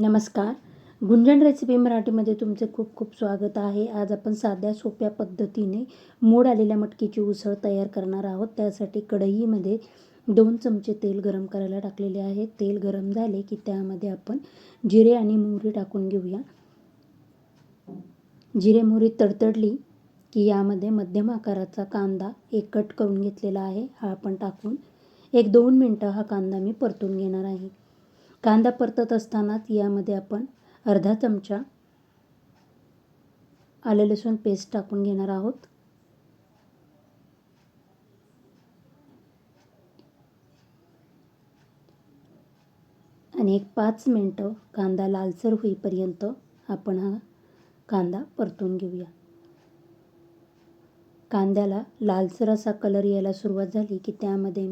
नमस्कार. गुंजन रेसिपी मराठीमध्ये तुमचे खूप खूप स्वागत आहे. आज आपण साध्या सोप्या पद्धतीने मोड आलेल्या मटकीची उसळ तयार करणार आहोत. त्यासाठी कढईमध्ये दोन चमचे तेल गरम करायला टाकलेले आहे. तेल गरम झाले की त्यामध्ये आपण जिरे आणि मोहरी टाकून घेऊया. जिरे मोहरी तडतडली की यामध्ये मध्यम आकाराचा कांदा एक कट करून घेतलेला आहे. हा आपण टाकून एक दोन मिनटं हा कांदा मी परतून घेणार आहे. कांदा परतत असतानाच यामध्ये आपण अर्धा चमचा आले लसूण पेस्ट टाकून घेणार आहोत. आणि एक पाच मिनटं कांदा लालसर होईपर्यंत आपण हा कांदा परतून घेऊया. कांद्याला लालसर असा कलर यायला सुरुवात झाली की त्यामध्ये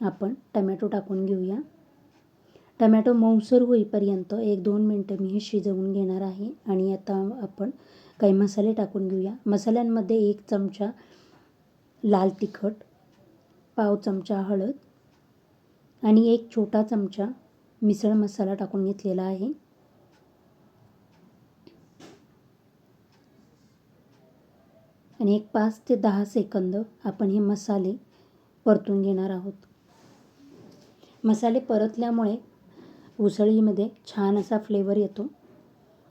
आपण टमॅटो टाकून घेऊया. टमॅटो मऊसर होईपर्यंत एक दोन मिनटं मी हे शिजवून घेणार आहे आणि आता आपण काही मसाले टाकून घेऊया. मसाल्यांमध्ये एक चमचा लाल तिखट पाव चमचा हळद आणि एक छोटा चमचा मिसळ मसाला टाकून घेतलेला आहे. आणि एक पाच ते दहा सेकंद आपण हे मसाले परतून घेणार आहोत. मसाले परतल्यामुळे उसळीमध्ये छान असा फ्लेवर येतो.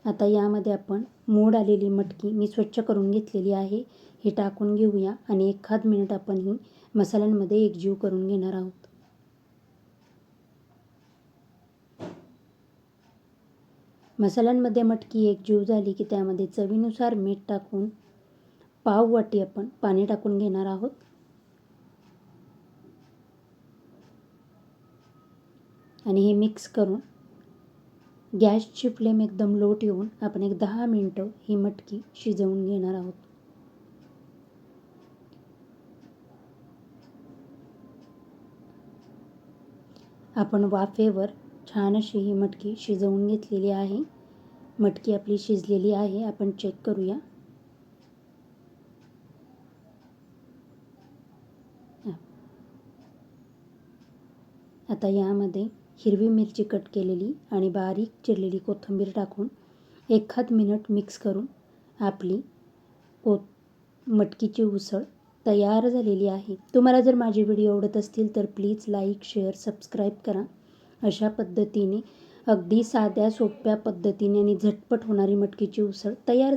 आता यामध्ये आपण मोड आलेली मटकी मी स्वच्छ करून घेतलेली आहे. ही टाकून घेऊया आणि एखाद मिनिट आपण ही मसाल्यांमध्ये एकजीव करून घेणार आहोत. मसाल्यांमध्ये मटकी एकजीव झाली की त्यामध्ये चवीनुसार मीठ टाकून पाव वाटी आपण पाणी टाकून घेणार आहोत. आणि हे मिक्स करून गॅसची फ्लेम एकदम लो ठेवून आपण एक दहा मिनटं ही मटकी शिजवून घेणार आहोत. आपण वाफेवर छान अशी ही मटकी शिजवून घेतलेली आहे. मटकी आपली शिजलेली आहे. आपण चेक करूया. आता यामध्ये हिरवी मिरची कट केलेली आणि बारीक चिरलेली कोथिंबीर टाकून एखाद मिनट मिक्स करून आपली को मटकीची उसळ तयार झालेली आहे. तुम्हाला जर माझे व्हिडिओ आवडत असतील तर प्लीज लाईक शेअर सबस्क्राईब करा. अशा पद्धतीने अगदी साध्या सोप्या पद्धतीने आणि झटपट होणारी मटकीची उसळ तयार